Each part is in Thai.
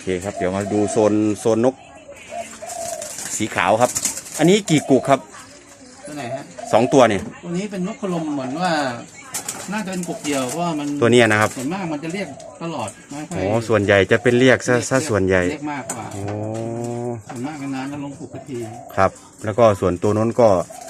เคครับ เดี๋ยวมาดูโซนโซนนก สีขาวครับ อันนี้กี่กุกครับตัวไหนฮะสองตัวเนี่ย ตัวนี้เป็นนกกระลมเหมือนว่า น่าจะเป็นกบเดียวเพราะว่ามันตัวเนี้ยนะครับส่วนมากมันจะเรียกตลอดไม่ค่อยโอ้ส่วนใหญ่จะเป็นเรียกซะซะส่วนใหญ่เรียกมากกว่าโอ้ส่วนมากกันนานแล้วลงผูกกะทีครับ แล้วก็ส่วนตัวนู้นก็ใช่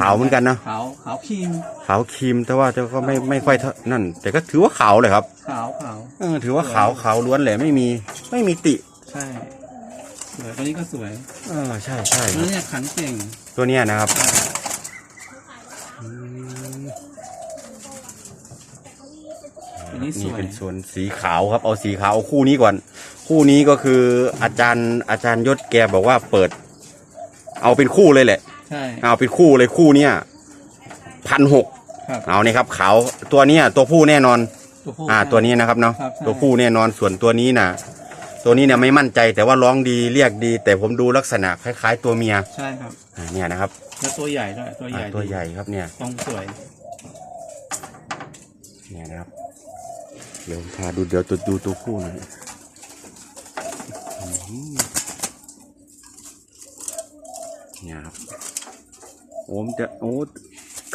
ขาวเหมือนกันนะขาวขาวครีมขาวครีมแต่ว่าแต่ก็ไม่ไม่ค่อยเท่านั่น แต่ก็ถือว่าขาวเลยครับ ขาวขาวเออถือว่าขาวขาวล้วนเลยไม่มี ไม่มีติ ใช่สวยตัวนี้ก็สวยเออใช่ใช่คตัวรับนี้เนี่ยขันเก่งตัวเนี้ยนะครับอืมตัวนี้สนี่วยเป็นส่วนสีขาวครับ เอาสีขาวเอาคู่นี้ก่อน คู่นี้ก็คืออาจารย์อาจารย์ยศแกบอกว่าเปิด เอาเป็นคู่เลยแหละ ใช่ เอาเป็นคู่เลยคู่เนี้ยพันหกครับ เอานี่ครับขาวตัวเนี้ยตัวผู้แน่นอน ตัวผู้ อ่าตัวนี้นะครับเนาะครับใช่ ตัวผู้แน่นอนส่วนตัวนี้นะตัวนี้เนี่ยไม่มั่นใจแต่ว่าร้องดีเรียกดี แต่ผมดูลักษณะคล้าย ๆ ตัวเมียใช่ครับ อ่าเนี่ยนะครับแล้วตัวใหญ่ด้วยตัวใหอ่าญ่ตัวใหญ่ครับเนี่ยต้องสวย เนี่ยนะครับเดี๋ยวผมพาดูเดี๋ยวตัวดูตัวผู้หน่อยอื้อหือ เนี่ยครับโอ้มนจะโอ้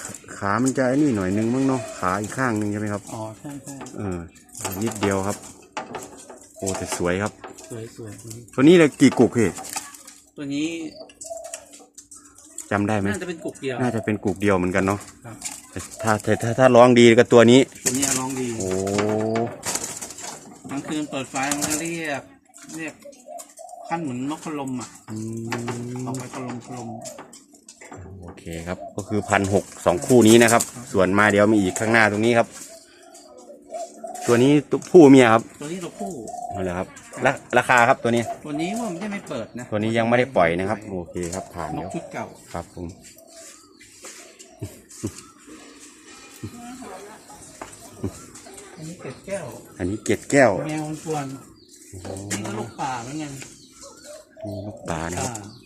ขาขามันจะไอ้นี่หน่อยนึงมั้งเนาะขาอีกข้างหนึงใช่ไหมครับอ๋อใช่ใช่เออนิดเดียวครับ โอ้แต่สวยครับ สวยสวยตัวนี้เลยกี่กุกพี่ตัวนี้จำได้ไหมน่าจะเป็นกุกเดียวน่าจะเป็นกุกเดียวเหมือนกันเนาะครับแต่ถ้าถ้าถ้าถ้าร้องดีก็ตัวนี้ตัวนี้ร้องดีโอ้กลางคืนเปิดไฟมันก็เรียกเรียก ขั้นเหมือนนกกระลมอะอืม ออกไปกระลมกระลม โอเคครับ ก็คือพันหกสองคู่นี้นะครับ ส่วนมาเดี๋ยวมีอีกข้างหน้าตรงนี้ครับ ตัวนี้ตัวผู้เมียครับตัวนี้ตัวผู้นั่นแหละครับราราคาครับตัวนี้ ตัวนี้ว่ามันจะไม่เปิดนะตัวนี้ยังไม่ได้ปล่อยนะครับ โอเคครับผ่านนกเดี๋ยวชุดเก่า ครับผม อันนี้เป็ดแก้ว อันนี้เกล็ดแก้ว แมวมันชวนนี่ก็ลูกป่าเหมือนกัน นี่นกปลานะครับอ่า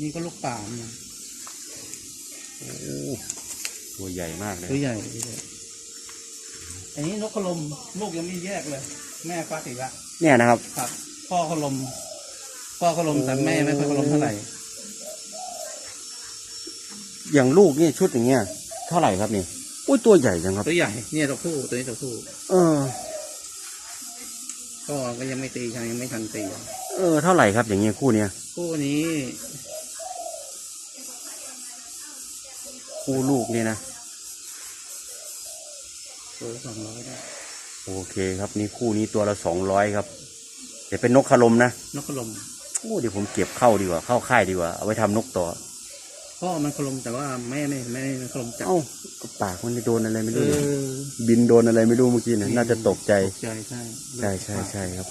นี่ก็ลูกป่าเหมือนกันโอ้ตัวใหญ่มากเลยตัวใหญ่ตัวใหญ่อันนี้นกกระลมลูกยังไม่แยกเลย แม่ฟักอีกละเนี่ยนะครับ ครับ พ่อกระลม พ่อกระลมแต่แม่ไม่ค่อยกระลมเท่าไหร่ อย่างลูกนี่ชุดอย่างเงี้ย เท่าไหร่ครับนี่อุ้ยตัวใหญ่จังครับ ตัวใหญ่ เนี่ยตัวผู้ตัวนี้ตัวผู้ เออ ก็ก็ยังไม่ตียังยังไม่ทันตีเออเท่าไหร่ครับอย่างเงี้ยคู่เนี้ยคู่นี้ คู่ลูกเนี่ยนะตัวสองร้อยได้โอเคครับนี่คู่นี้ตัวละสองร้อยครับเดี๋ยวเป็นนกขลมนะนกกระลม โอ้เดี๋ยวผมเก็บเข้าดีกว่าเข้าค่ายดีกว่าเอาไว้ทำนกต่อ พ่อมันกระลมแต่ว่าแม่ไม่แม่ไม่กระลมจับ เอ้าก็ปากมันจะโดนอะไรไม่เอรู้เนี่ยอบินโดนอะไรไม่รู้เมื่อกี้เนี่ยน่าจะตกใจตกใจใช่ใช่ใช่ใช่ครับ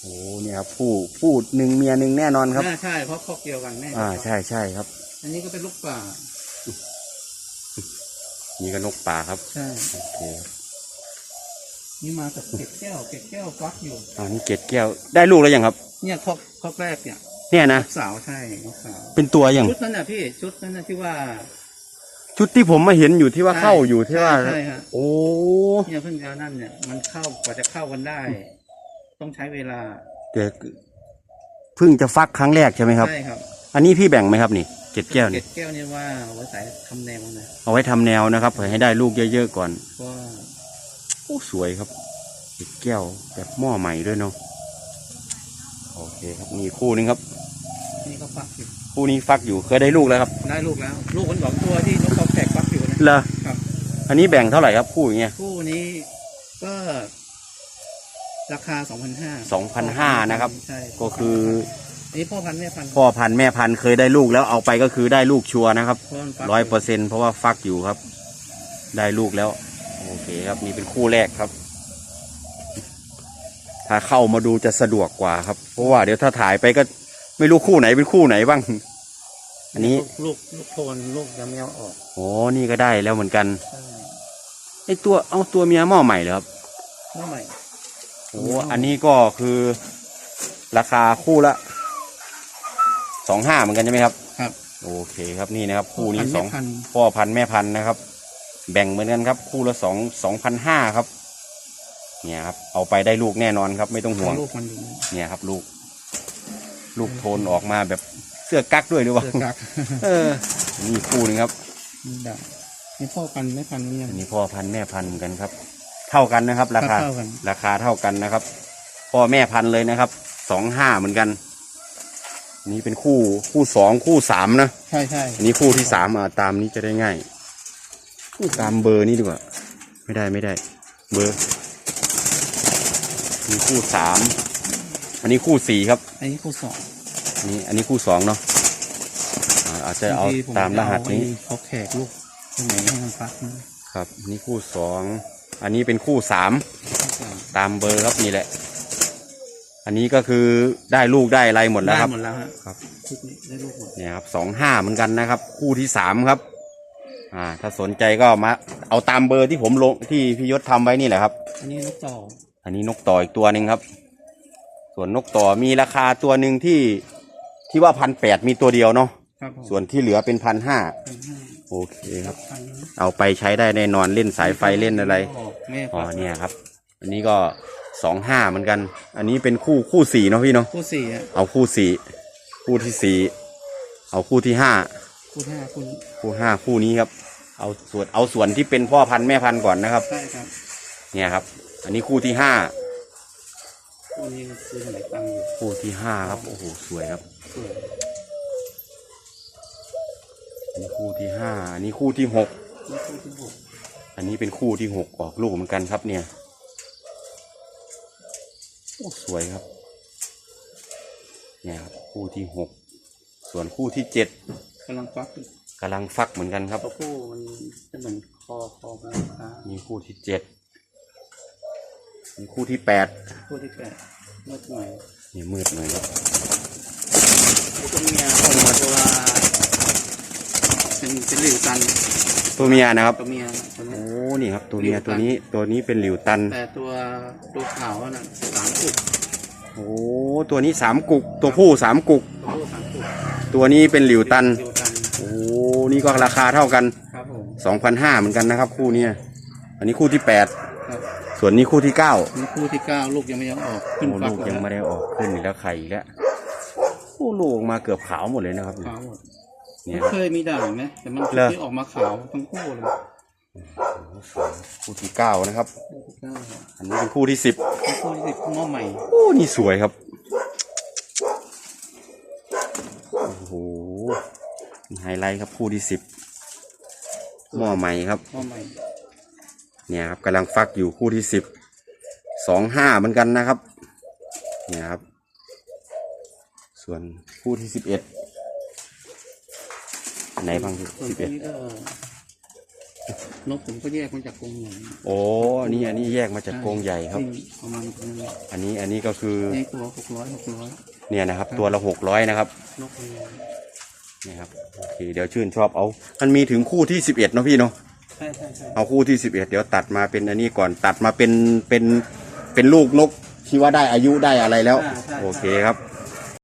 โอ้เนี่ยครับผู้ผู้หนึ่งเมียหนึ่งแน่นอนครับ น่าใช่เพราะครอบเดียวกันแม่อ่าใช่ใช่ครับ อันนี้ก็เป็นลูกป่า นี่ก็นกป่าครับใช่โอเคครับนี่มากับเกล็ดแก้วเกล็ดแก้วฟักอยู่อ่านี่เกล็ดแก้วได้ลูกแล้วยังครับ เนี่ยครอบครอบแรกเนี่ย เนี่ยนะลูกสาวใช่ลูกสาวเป็นตัวยังชุดนั้นน่ะพี่ชุดนั้นน่ะที่ว่า ชุดที่ผมมาเห็นอยู่ที่ว่าเข้าอยู่ที่ว่าใช่ฮะ โอ้ เนี่ยเพิ่งจะนั่นเนี่ยมันเข้ากว่าจะเข้ากันได้ ต้องใช้เวลาแต่เพิ่งจะฟักครั้งแรกใช่ไหมครับ ใช่ครับอันนี้พี่แบ่งไหมครับนี่เกล็ดแก้วเกล็นี่ดแก้วเนี่ยว่าไว้ใส่ทำแนวนะเอาไว้ทำแนวนะครับเผื่อให้ได้ลูกเยอะๆก่อนเพราะว่าโอ้สวยครับเกล็ดแก้วแบบหม้อใหม่ด้วยเนาะโอเคครับนี่คู่นึงครับ นี่ก็ฟักอยู่คู่นี้ฟักอยู่เคยได้ลูกแล้วครับ ได้ลูกแล้ว ลูกคนสองตัวที่นกเขาแขกฟักอยู่นะเหรอครับ อันนี้แบ่งเท่าไหร่ครับคู่อย่างเงี้ยคู่นี้ก็ ราคาสองพันห้า2,500นะครับ ใช่ก็คืออันนี้พ่อพันธุ์แม่พันธุ์พ่อพันธุ์แม่พันธุ์เคยได้ลูกแล้วเอาไปก็คือได้ลูกชัวร์นะครับเพาะมันฟักร้อยเปอร์เซ็นเพราะว่าฟักอยู่ครับ ได้ลูกแล้ว โอเคครับนี่เป็นคู่แรกครับ ถ้าเข้ามาดูจะสะดวกกว่าครับ เพราะว่าเดี๋ยวถ้าถ่ายไปก็ ไม่รู้คู่ไหนเป็นคู่ไหนบ้าง อันนี้ ลูกลูกโทนลูกยังไม่เอาออกโอ้นี่ก็ได้แล้วเหมือนกันใช่ไอตัวเอาตัวเมียหม้อใหม่เหรอครับเมื่อใหม่โอ้อันนี้ก็คือราคาคู่ละสองห้าเหมือนกันใช่ไหมครับ ครับ โอเคครับนี่นะครับ คู่นี้พัธุ์สองแม่พันธุ์ พ่อพันธุ์แม่พันธุ์นะครับ แบ่งเหมือนกันครับ คู่ละสองสองพันห้าครับ เนี่ยครับ เอาไปได้ลูกแน่นอนครับ ไม่ต้องห่วง ลูกมันอยู่นี่เนี่ยครับ ลูก ลูกโทนออกมาแบบเสื้อกั๊กด้วยหรือเปล่าเสื้อกักเออนี่คู่หนึงครับ นี่ด่างนี่พ่อพันธุ์แม่พันธุ์เนี่ยอันนี้พ่อพันธุ์แม่พันธุ์เหมือนกันครับ เท่ากันนะครับ ราคาเท่ากัน ราคาเท่ากันนะครับ พ่อแม่พันธุ์เลยนะครับ สองห้าเหมือนกันอันนี้เป็นคู่คู่สองคู่สามนะ ใช่ใช่อันนี้คู่ที่สามอะตามนี้จะได้ง่ายตามเบอร์นี้ดีกว่า ไม่ได้ไม่ได้ เบอร์มีคู่สาม อันนี้คู่สี่ครับ อันนี้คู่สองอันนี้อันนี้คู่สองเนาะอ่าอาจจะเอาบงทีผตามรหัสนี้ จะเอาไอ้เขาแขกลูกตรงไหนให้มันฟักนะครับอันนี่คู่สองอันนี้เป็นคู่สามตามเบอร์ครับนี่แหละ อันนี้ก็คือได้ลูกได้อะไรหมดแล้วครับได้หมดแล้วฮะครับ ชุดนี้ได้ลูกหมดเนี่ยครับสองห้าเหมือนกันนะครับ คู่ที่สามครับ อ่า ถ้าสนใจก็มาเอาตามเบอร์ที่ผมลงที่พี่ยศทำไว้นี่แหละครับ อันนี้นกต่ออันนี้นกต่ออีกตัวหนึ่งครับ ส่วนนกต่อมีราคาตัวหนึ่งที่ที่ว่าพันแปดมีตัวเดียวเนาะครับผมส่วนที่เหลือเป็นพันห้าพันห้าโอเคครับ พันเอาไปใช้ได้แน่นอนเล่นสายไฟเล่นอะไรแม่อ๋อพันธุ์เนี่ยครับ อันนี้ก็สองห้าเหมือนกัน อันนี้เป็นคู่คู่สี่เนาะพี่เนาะคู่สี่อะเอาคู่สี่คู่ที่สี่เอาคู่ที่ห้า คู่ห้าคู่นี้คู่ห้าคู่นี้ครับ เอาส่วนเอาส่วนที่เป็นพ่อพันธุ์แม่พันธุ์ก่อนนะครับ ใช่ครับ เนี่ยครับ อันนี้คู่ที่ห้า คู่นี้ซื้อมาหลายตังค์อยู่คู่ที่ห้าครับ โอ้โห สวยครับสวยอันนี้คู่ที่ห้าอันนี้คู่ที่หกนี่คู่ที่หกอันนี้เป็นคู่ที่หกออกลูกเหมือนกันครับเนี่ยโอ้สวยครับ เนี่ยครับคู่ที่หกส่วนคู่ที่เจ็ดกำลังฟักอยู่กำลังฟักเหมือนกันครับ ตัวผู้มันจะเหมือนคอคอมันค้ามีคู่ที่เจ็ดมี คู่ที่แปดคู่ที่แปดเมื่อหน่อยนี่มืดหน่อยครับตัวเมียออกมาตัวเป็นเป็นหลิวตันตัวเมียนะครับตัวเมียตัวเนี้โอ้ยนี่ครับ ตัวเมียตัวนี้ตัวนี้เป็นหลิวตัน แต่ตัวตัวขาวน่ะสามกุกโอ้ตัวนี้สามกุก ตัวผู้สามกุก ตัวผู้สามกุกตัวนี้เป็นหลิวตันหลิวตันโอ้นี่ก็ราคาเท่ากันครับผมสองพันห้าเหมือนกันนะครับ คู่เนี้ยอันนี้คู่ที่แปดครับ ส่วนนี้คู่ที่เก้านี่คู่ที่เก้าลูกยังไม่ยังออกขึ้นโอ้ฟักลูกแล้วยังไม่ได้ออกขึ้นอีกแล้วไข่อีกแล้วโอ้ลูกออกมาเกือบขาวหมดเลยนะครับขาวหมดเนี่ยมันเคยมีด่างนะแต่มันเหรอ ที่ออกมาขาวทั้งคู่เลยคู่ที่เก้านะครับ คู่ที่เก้าอันนี้เป็นคู่ที่สิบคู่ที่สิบหม้อใหม่โอ้นี่สวยครับโอ้โหนี่ไฮไลท์ครับคู่ที่สิบหม้อใหม่ครับหม้อใหม่ เนี่ยครับกำลังฟักอยู่คู่ที่สิบสองห้าเหมือนกันนะครับ เนี่ยครับ ส่วนคู่ที่สิบเอ็ดไหนบ้างส่วนสิบตัเอ็วดนี้ก็นกผมก็แยกมาจากกรงใหญ่โอ้อันนี้อันนี้แยกมาจากกรงใหญ่ครับนี่ประมาณตรงนี้อันนี้อันนี้ก็คือในตัวหกร้อยหกร้อยเนี่ยนะครับ ตัวละหกร้อยนะครับนกมันเนี่ยครับโอเคเดี๋ยวชื่นชอบเอามันมีถึงคู่ที่สิบเอ็ดเนาะพี่เนาะใช่ใช่ใช่ เอาคู่ที่สิบเอ็ดเดี๋ยวตัดมาเป็นอันนี้ก่อนตัดมาเป็นเป็นเป็นลูกนกที่ว่าได้อายุได้อะไรแล้วโอเคครับ